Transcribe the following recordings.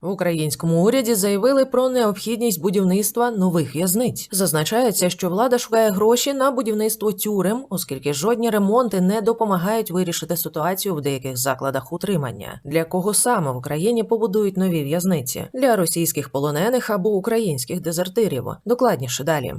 В українському уряді заявили про необхідність будівництва нових в'язниць. Зазначається, що влада шукає гроші на будівництво тюрем, оскільки жодні ремонти не допомагають вирішити ситуацію в деяких закладах утримання. Для кого саме в Україні побудують нові в'язниці для російських полонених або українських дезертирів. Докладніше далі.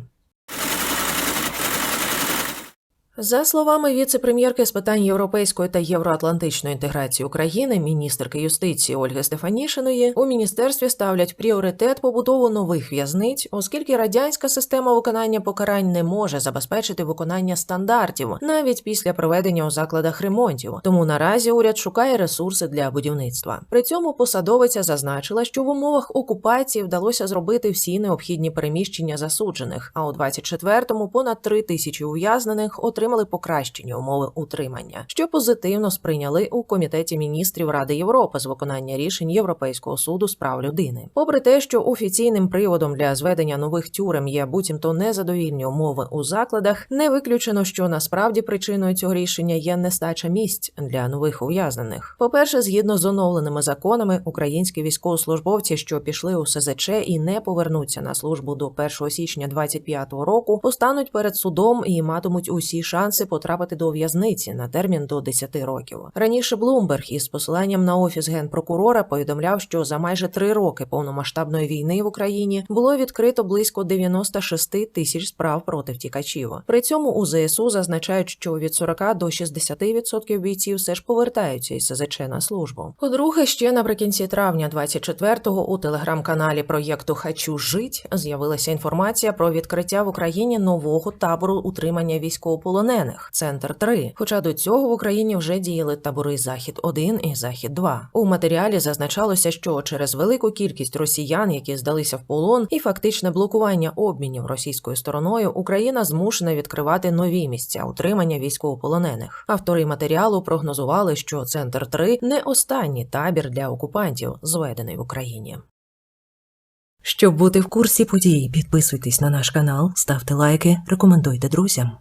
За словами віце-прем'єрки з питань європейської та євроатлантичної інтеграції України, міністерки юстиції Ольги Стефанішиної, у міністерстві ставлять пріоритет побудову нових в'язниць, оскільки радянська система виконання покарань не може забезпечити виконання стандартів навіть після проведення у закладах ремонтів. Тому наразі уряд шукає ресурси для будівництва. При цьому посадовиця зазначила, що в умовах окупації вдалося зробити всі необхідні переміщення засуджених. А у 24-му понад три тисячі ув'язнених отримали покращені умови утримання, що позитивно сприйняли у комітеті міністрів Ради Європи з виконання рішень Європейського суду з прав людини. Попри те, що офіційним приводом для зведення нових тюрем є буцімто незадовільні умови у закладах, не виключено, що насправді причиною цього рішення є нестача місць для нових ув'язнених. По-перше, згідно з оновленими законами, українські військовослужбовці, що пішли у СЗЧ і не повернуться на службу до 1 січня 25-го року, постануть перед судом і матимуть усі шанси потрапити до в'язниці на термін до 10 років. Раніше Блумберг із посиланням на офіс генпрокурора повідомляв, що за майже три роки повномасштабної війни в Україні було відкрито близько 96 тисяч справ проти втікачів. При цьому у ЗСУ зазначають, що від 40 до 60% бійців все ж повертаються із СЗЧ на службу. По-друге, ще наприкінці травня 24-го у телеграм-каналі проєкту Хочу жить з'явилася інформація про відкриття в Україні нового табору утримання військовополонених Центр 3 Хоча до цього в Україні вже діяли табори Захід 1 і Захід 2 У матеріалі зазначалося, що через велику кількість росіян, які здалися в полон, і фактичне блокування обмінів російською стороною, Україна змушена відкривати нові місця утримання військовополонених. Автори матеріалу прогнозували, що Центр 3 не останній табір для окупантів, зведений в Україні. Щоб бути в курсі подій, підписуйтесь на наш канал, ставте лайки, рекомендуйте друзям.